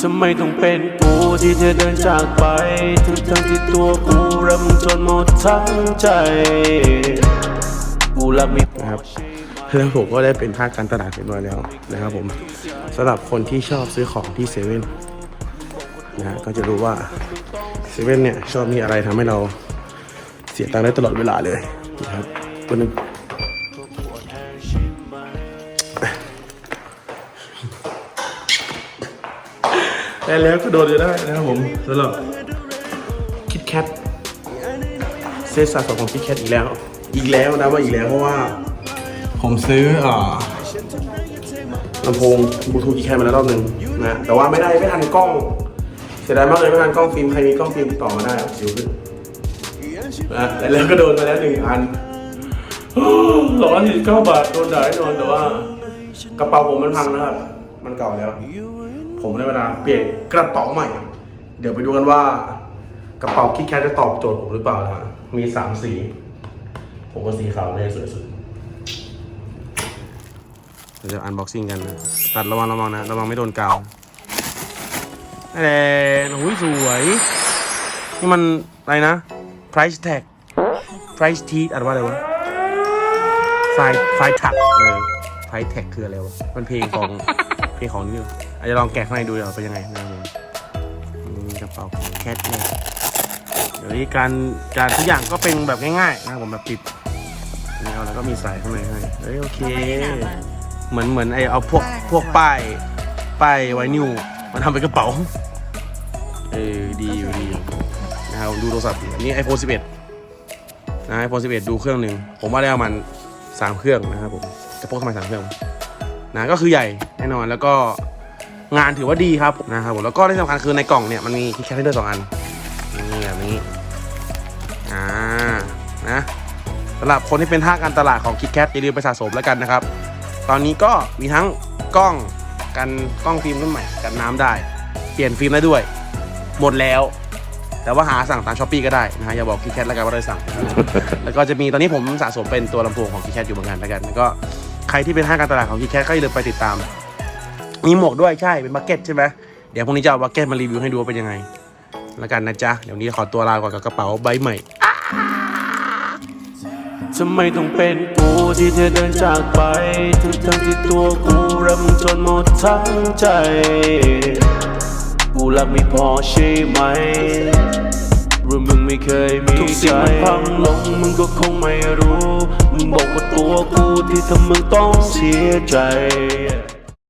ทำไมต้องเป็นกูที่เธอเดินจากไป ทั้งทั้งที่ตัวกูรักมึงจนหมดทั้งใจ กูรักไม่พอนะครับแล้วผมก็ได้เป็นภาคการตลาดเรียบร้อยแล้วนะครับผมสำหรับคนที่ชอบซื้อของที่เซเว่นนะก็จะรู้ว่าเซเว่นเนี่ยชอบมีอะไรทำให้เราเสียตังค์ได้ตลอดเวลาเลยนะครับตัวหนึง ได้แล้วก็โดนจะได้นะครับผมสำหรับคิดแคทเซตสะสมของคิดแคทอีกแล้ว อีกแล้วนะว่าอีกแล้วเพราะว่า ผมซื้ออ่าลำโพงบลูทูธคิดแคทมาแล้วรอบหนึ่งนะแต่ว่าไม่ได้ไม่ทันกล้อง เสียดายมากเลยไม่ทันกล้องฟิล์มใครมีกล้องฟิล์มติดต่อมาได้สิวขึ้นนะแล้วก็โดนมาแล้วหนึ่งอันร้อยสี่สิบเก้าบาทโดนด่าแน่นอนแต่ว่า กระเป๋าผมมันพังนะครับ มันเก่าแล้ว ผมได้เวลาเปลี่ยนกระเป๋าใหม่ เดี๋ยวไปดูกันว่ากระเป๋าคิดแคทจะตอบโจทย์ผมหรือเปล่านะมีสามสี ผมว่าสีขาวเนี่ยสวยสุดเราจะอันบ็อกซิ่งกันนะตัดระวังระวังนะ ระวังไม่โดนกาวนั่นแหละโอ้ยสวย นี่มันอะไรนะ price tag price Tee อ่านว่าอะไรวะไฟไฟถักเออไฟแท็กคืออะไรวะ มันเพลงของ เพลงของนี่ อาจจะลองแกะข้างในดูเดี๋ยวเป็นยังไงนะครับผมนี่กระเป๋าแคทเนี่ยเดี๋ยวนี้การการทุกอย่างก็เป็นแบบง่ายๆนะครับผมแบบปิดนี่เอาแล้วก็มีสายข้างในให้เฮ้ยโอเค เหมือนเหมือนไอเอาพวกพวกป้ายป้ายไวนิวมาทำเป็นกระเป๋า เออดีอยู่ดีอยู่นะครับผมดูโทรศัพท์อันนี้ iPhone 11 นะ iPhone 11 ดูเครื่องหนึ่งผมว่าได้ประมาณสามเครื่องนะครับผมจะพกทำไมสามเครื่องนะก็คือใหญ่แน่นอนแล้วก็ งานถือว่าดีครับนะครับผมแล้วก็ที่สำคัญคือในกล่องเนี่ยมันมีคิดแคทให้ด้วยสองอันนี่แบบนี้อ่านะสำหรับคนที่เป็นท่าการตลาดของคิดแคทอย่าลืมไปสะสมแล้วกันนะครับ ตอนนี้ก็มีทั้งกล้องกันกล้องฟิล์มรุ่นใหม่กันน้ำได้ เปลี่ยนฟิล์มได้ด้วย หมดแล้ว แต่ว่าหาสั่งตามช้อปปีก็ได้นะฮะอย่าบอกคิดแคทแล้วกันว่าได้สั่ง แล้วก็จะมีตอนนี้ผมสะสมเป็นตัวลำโพงของคิแคทอยู่เหมือนกันแล้วกันแล้วก็ใครที่เป็นห้าการตลาดของคิแคทก็อย่าลืมไปติดตาม มีหมวกด้วยใช่เป็นบักเก็ตใช่ไหมเดี๋ยวพรุ่งนี้จะเอาบักเก็ตมารีวิวให้ดูว่าเป็นยังไง แล้วกันนะจ๊ะ เดี๋ยวนี้ขอตัวลาก่อนกับกระเป๋าใบใหม่ทำไมต้องเป็นกูที่เธอเดินจากไปทั้งทั้งที่ตัวกูรักมึงจนหมดทั้งใจ กูรักไม่พอใช่ไหมรือมึงไม่เคยมีทุกสิ่งมันพังลงมึงก็คงไม่รู้ มึงบอกว่าตัวกูที่ทำมึงต้องเสียใจ